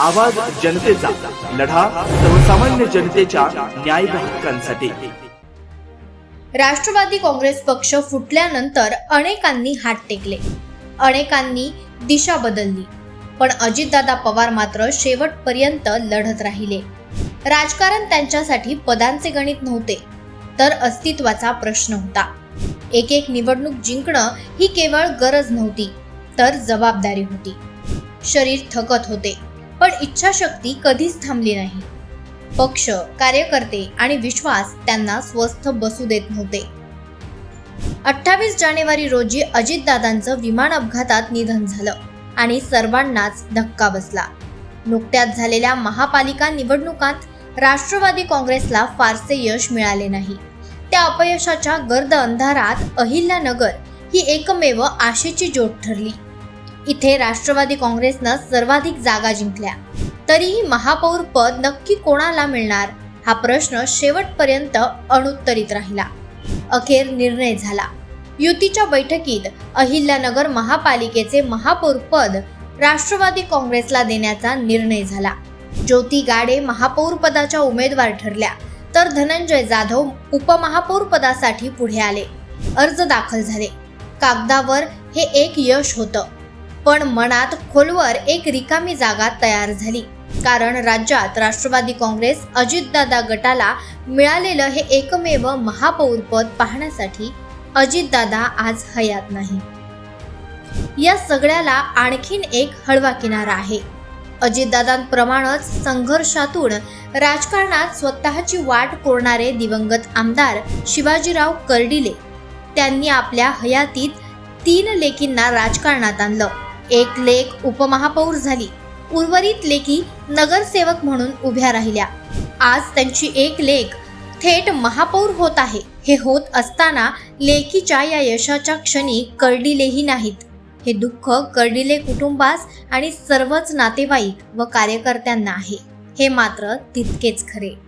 आवाज जनतेचा लढा सर्वसामान्य जनतेच्या न्याय हक्कांसाठी. राष्ट्रवादी काँग्रेस पक्ष फुटल्यानंतर अनेकांनी हात टेकले. अनेकांनी दिशा बदलली. पण अजितदादा पवार मात्र शेवटपर्यंत लढत राहिले. राजकारण त्यांच्यासाठी पदांचे गणित नव्हते तर अस्तित्वाचा प्रश्न होता. एक एक निवडणूक जिंकणं ही केवळ गरज नव्हती तर जबाबदारी होती. शरीर थकत होते. पण इच्छाशक्ती कधीच थांबली नाही. पक्ष कार्यकर्ते आणि विश्वास त्यांना स्वस्थ बसू देत नव्हते. अठ्ठावीस जानेवारी रोजी अजितदादांचं विमान अपघातात निधन झालं आणि सर्वांनाच धक्का बसला. नुकत्याच झालेल्या महापालिका निवडणुकात राष्ट्रवादी काँग्रेसला फारसे यश मिळाले नाही. त्या अपयशाच्या गर्द अंधारात अहिल्यानगर ही एकमेव आशेची ज्योत ठरली. इथे राष्ट्रवादी काँग्रेसनं सर्वाधिक जागा जिंकल्या. तरीही महापौर पद नक्की कोणाला मिळणार? हा प्रश्न शेवटपर्यंत अनुत्तरित राहिला. अखेर निर्णय झाला. युतीच्या बैठकीत अहिल्यानगर महापालिकेचे महापौर पद राष्ट्रवादी काँग्रेसला देण्याचा निर्णय झाला. ज्योती गाडे महापौर पदाच्या उमेदवार ठरल्या तर धनंजय जाधव उपमहापौर पदासाठी पुढे आले. अर्ज दाखल झाले. कागदावर हे एक यश होतं. पण मनात खोलवर एक रिकामी जागा तयार झाली. कारण राज्यात राष्ट्रवादी काँग्रेस अजितदादा गटाला मिळालेलं हे एकमेव महापौरपद पाहण्यासाठी अजितदादा आज हयात नाही. या सगळ्याला आणखीन एक हळवा किनारा आहे. अजितदादांप्रमाणेच संघर्षातून राजकारणात स्वतःची वाट कोरणारे दिवंगत आमदार शिवाजीराव कर्डिले. त्यांनी आपल्या हयातीत तीन लेकींना राजकारणात आणलं. एक लेख उपमहापौर झाली. उर्वरित लेखी नगरसेवक म्हणून उभ्या राहिल्या. आज त्यांची एक लेख थेट महापौर होत आहे. हे होत असताना लेखीच्या या यशाच्या क्षणी कर्डिलेही नाहीत. हे दुःख कर्डिले कुटुंबास आणि सर्वच नातेवाईक व कार्यकर्त्यांना आहे. हे मात्र तितकेच खरे.